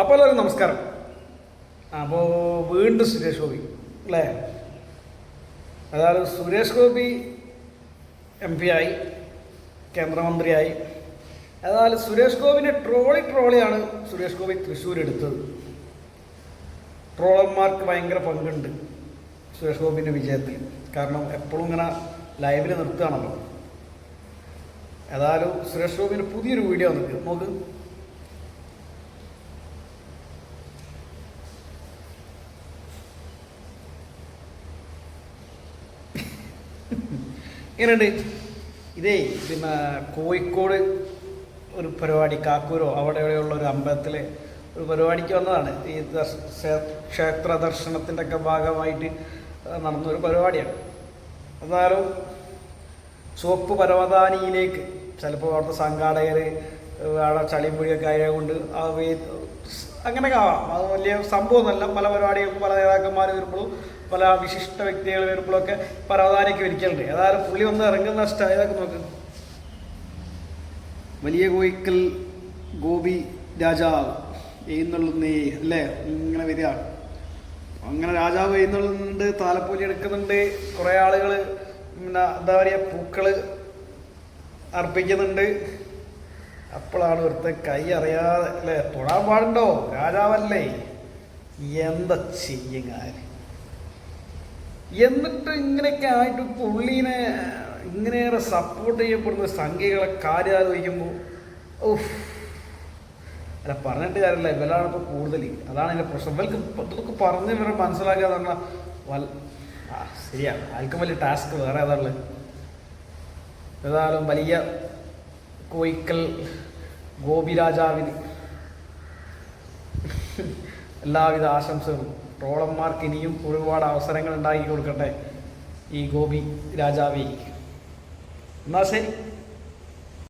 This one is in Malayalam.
അപ്പോൾ എല്ലാവരും നമസ്കാരം. അപ്പോൾ വീണ്ടും സുരേഷ് ഗോപി അല്ലേ? അതായത് സുരേഷ് ഗോപി എം പി ആയി കേന്ദ്രമന്ത്രിയായി. അതായത് സുരേഷ് ഗോപിനെ ട്രോളി ട്രോളിയാണ് സുരേഷ് ഗോപി തൃശ്ശൂർ എടുത്തത് ട്രോളന്മാർക്ക് ഭയങ്കര പങ്കുണ്ട് സുരേഷ് ഗോപിന്റെ വിജയത്തിൽ. കാരണം എപ്പോഴും ഇങ്ങനെ ലൈവിൽ നിർത്തുകയാണല്ലോ. ഏതായാലും സുരേഷ് ഗോപിന്റെ പുതിയൊരു വീഡിയോ നിൽക്കും നോക്ക്. എങ്ങനെയുണ്ട്? ഇതേ പിന്നെ കോഴിക്കോട് ഒരു പരിപാടി കാക്കൂരോ അവിടെ ഇവിടെയുള്ള ഒരു അമ്പലത്തിൽ ഒരു പരിപാടിക്ക് വന്നതാണ്. ഈ ക്ഷേത്ര ദർശനത്തിന്റെ ഒക്കെ ഭാഗമായിട്ട് നടന്നൊരു പരിപാടിയാണ്. എന്നാലും ചുവപ്പ് പരവതാനിയിലേക്ക് ചിലപ്പോൾ അവിടുത്തെ സംഘാടകർ അവിടെ ചളിയും ചളിമ്പുഴിയൊക്കെ ആയതുകൊണ്ട് ആ വേ അങ്ങനെ കാണാം അത് വലിയ സംഭവമൊന്നുമല്ല. പല പരിപാടികൾക്കും പല നേതാക്കന്മാർ വരുമ്പോഴും പല വിശിഷ്ട വ്യക്തികൾ വരുമ്പോഴൊക്കെ പരവതാനിയൊക്കെ ഒരിക്കലുണ്ട് ഏതായാലും പുള്ളി വന്ന് ഇറങ്ങുന്ന സ്റ്റൈലൊക്കെ നോക്ക്. വലിയ കോയിക്കൽ ഗോപി രാജാവ് എഴുന്നള്ളുന്നേ അല്ലേ? ഇങ്ങനെ വരികയാണ് അങ്ങനെ രാജാവ് എഴുന്നള്ളുന്നുണ്ട് താലപ്പൊലി എടുക്കുന്നുണ്ട്. കുറേ ആളുകൾ പിന്നെ എന്താ പറയുക പൂക്കൾ അർപ്പിക്കുന്നുണ്ട്. അപ്പോഴാണ് ഒരുത്തെ കൈ അറിയാതെ അല്ലേ? തൊഴാൻ പാടുണ്ടോ? രാജാവല്ലേ? എന്താ ചെയ്യുങ്ങാൻ എന്നിട്ട് ഇങ്ങനെയൊക്കെ ആയിട്ട് പുള്ളീനെ ഇങ്ങനെയേറെ സപ്പോർട്ട് ചെയ്യപ്പെടുന്ന സംഖ്യകളെ കാര്യം ആലോചിക്കുമ്പോൾ ഓഹ് അല്ല പറഞ്ഞിട്ട് കാര്യമില്ല. ഇവരാണ് ഇപ്പോൾ കൂടുതൽ അതാണ് എന്റെ പ്രശ്നം. ഇവർക്ക് ഇതൊക്കെ പറഞ്ഞ് ഇവരെ മനസ്സിലാക്കാതെ പറഞ്ഞാൽ വൽ ആ ശരിയാണ് ആർക്കും വലിയ ടാസ്ക് വേറെ ഏതാണുള്ളത് ഏതായാലും വലിയ കോയിക്കൽ ഗോപിരാജാവിന് എല്ലാവിധ ആശംസകളും. ട്രോളന്മാർക്ക് ഇനിയും ഒരുപാട് അവസരങ്ങൾ ഉണ്ടാക്കി കൊടുക്കട്ടെ ഈ ഗോപി രാജാവേ എന്നാൽ ശരി.